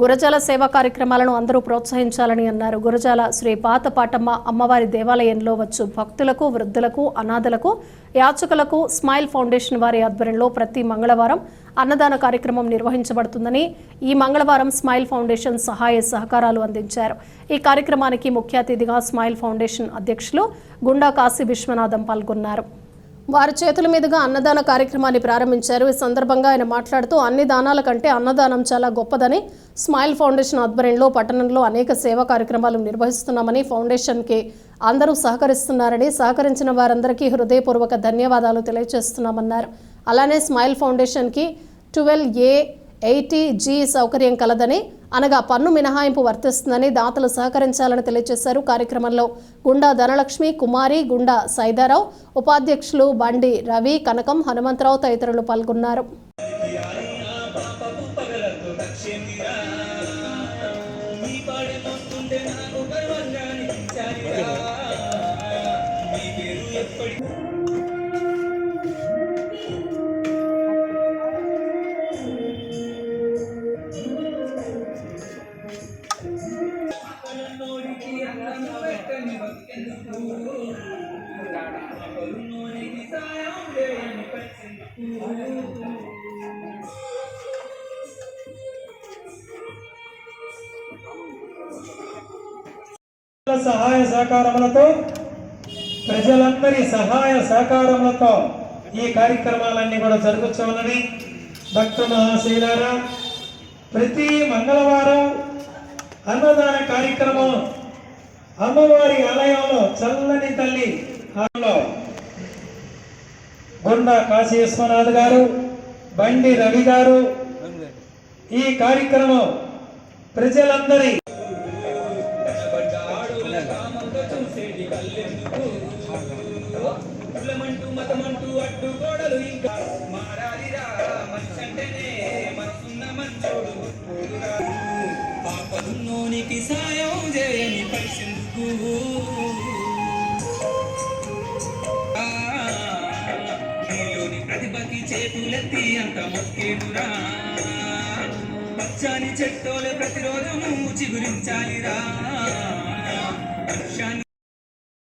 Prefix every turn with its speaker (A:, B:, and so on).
A: గురజాల సేవా కార్యక్రమాలను అందరూ ప్రోత్సహించాలని అన్నారు. గురజాల శ్రీ పాత పాటమ్మ అమ్మవారి దేవాలయంలో వచ్చు భక్తులకు వృద్ధులకు అనాథలకు యాచకులకు స్మైల్ ఫౌండేషన్ వారి ఆధ్వర్యంలో ప్రతి మంగళవారం అన్నదాన కార్యక్రమం నిర్వహించబడుతుందని ఈ మంగళవారం స్మైల్ ఫౌండేషన్ సహాయ సహకారాలు అందించారు. ఈ కార్యక్రమానికి ముఖ్య అతిథిగా స్మైల్ ఫౌండేషన్ అధ్యక్షులు గుండా కాశీ విశ్వనాథం పాల్గొన్నారు. వారి చేతుల మీదుగా అన్నదాన కార్యక్రమాన్ని ప్రారంభించారు. ఈ సందర్భంగా ఆయన మాట్లాడుతూ అన్ని దానాల కంటే అన్నదానం చాలా గొప్పదని స్మైల్ ఫౌండేషన్ ఆధ్వర్యంలో పట్టణంలో అనేక సేవా కార్యక్రమాలు నిర్వహిస్తున్నామని ఫౌండేషన్కి అందరూ సహకరిస్తున్నారని సహకరించిన వారందరికీ హృదయపూర్వక ధన్యవాదాలు తెలియజేస్తున్నామన్నారు. అలానే స్మైల్ ఫౌండేషన్కి ట్వెల్వ్ ఏ ఎయిటీ జీ సౌకర్యం కలదని అనగా పన్ను మినహాయింపు వర్తిస్తుందని దాతలు సహకరించాలని తెలియజేశారు. కార్యక్రమంలో గుండా ధనలక్ష్మి కుమారి గుండా సైదారావు ఉపాధ్యక్షులు బండి రవి కనకం హనుమంతరావు తదితరులు పాల్గొన్నారు.
B: సహాయ సహకారములతో ప్రజలందరి సహాయ సహకారములతో ఈ కార్యక్రమాలన్నీ కూడా జరుగుతూ ఉన్నవి. భక్త మహాశైలారా ప్రతి మంగళవారం అన్నదాన కార్యక్రమం అమ్మవారి ఆలయంలో చల్లని తల్లి ఆలయంలో గుండా కాశీ విశ్వనాథ్ గారు బండి రవి గారు. ఈ కార్యక్రమం ప్రజలందరి
C: పాపం మతమంటూ సాయం చేయని నీలోని ప్రతిభకి చేతులెత్తి అంత మొక్కేడురా పచ్చని చెట్టోలే ప్రతిరోజు నువ్వు చిగురించాలిరా